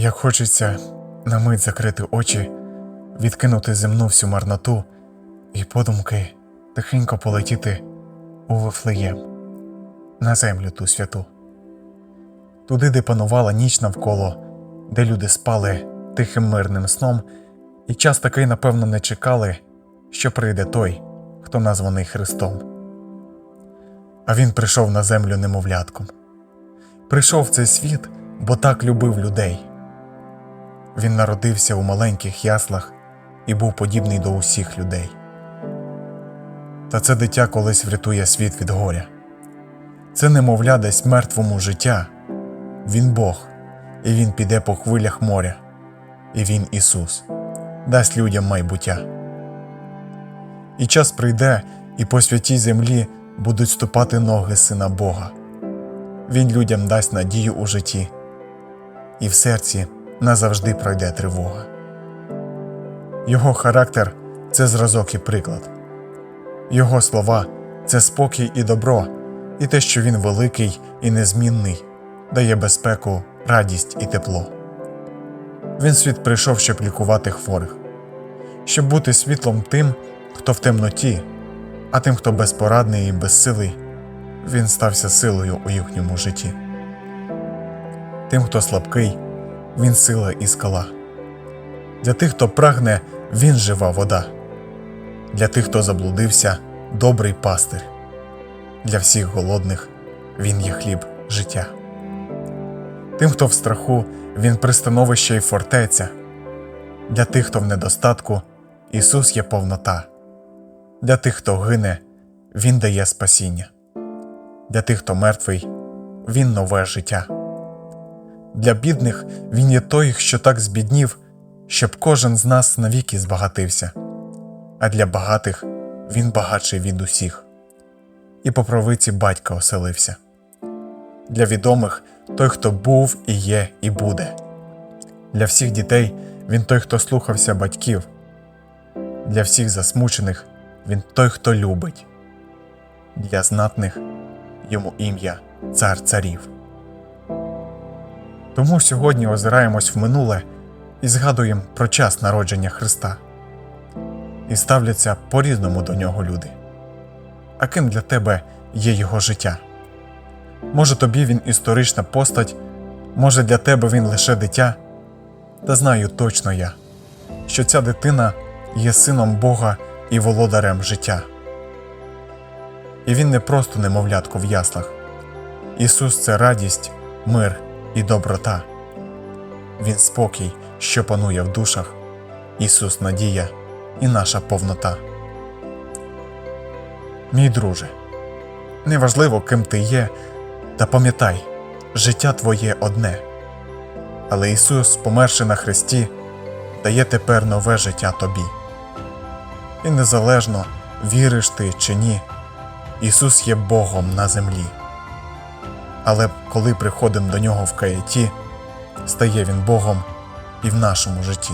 Як хочеться на мить закрити очі, відкинути земну всю марноту і подумки тихенько полетіти у Вифлеєм, на землю ту святу. Туди, де панувала ніч навколо, де люди спали тихим мирним сном, і час такий, напевно, не чекали, що прийде той, хто названий Христом. А він прийшов на землю немовлятком. Прийшов цей світ, бо так любив людей. Він народився у маленьких яслах і був подібний до усіх людей. Та це дитя колись врятує світ від горя. Це немовля дасть мертвому життя. Він Бог, і Він піде по хвилях моря, і Він Ісус, дасть людям майбуття. І час прийде, і по святій землі будуть ступати ноги Сина Бога. Він людям дасть надію у житті, і в серці назавжди пройде тривога. Його характер це зразок і приклад. Його слова це спокій і добро, і те, що він великий і незмінний, дає безпеку, радість і тепло. Він світ прийшов, щоб лікувати хворих, щоб бути світлом тим, хто в темноті, а тим, хто безпорадний і безсилий, він стався силою у їхньому житті. Тим, хто слабкий, він сила і скала. Для тих, хто прагне, він жива вода. Для тих, хто заблудився, добрий пастир. Для всіх голодних він є хліб життя. Тим, хто в страху, він пристановище і фортеця. Для тих, хто в недостатку, Ісус є повнота. Для тих, хто гине, Він дає спасіння. Для тих, хто мертвий, Він нове життя. Для бідних Він є той, що так збіднів, щоб кожен з нас навіки збагатився, а для багатих Він багатший від усіх, і по правиці батька оселився. Для відомих той, хто був і є, і буде. Для всіх дітей він той, хто слухався батьків. Для всіх засмучених він той, хто любить. Для знатних йому ім'я цар царів. Тому сьогодні озираємось в минуле і згадуємо про час народження Христа. І ставляться по-різному до нього люди. А ким для тебе є його життя? Може тобі він історична постать, може для тебе він лише дитя, та знаю точно я, що ця дитина є сином Бога і володарем життя. І він не просто немовлятко в яслах. Ісус це радість, мир і доброта. Він спокій, що панує в душах, Ісус надія і наша повнота. Мій друже, неважливо, ким ти є, та пам'ятай, життя твоє одне. Але Ісус, померши на хресті, дає тепер нове життя тобі. І незалежно, віриш ти чи ні, Ісус є Богом на землі. Але коли приходимо до Нього в каяті, стає Він Богом і в нашому житті.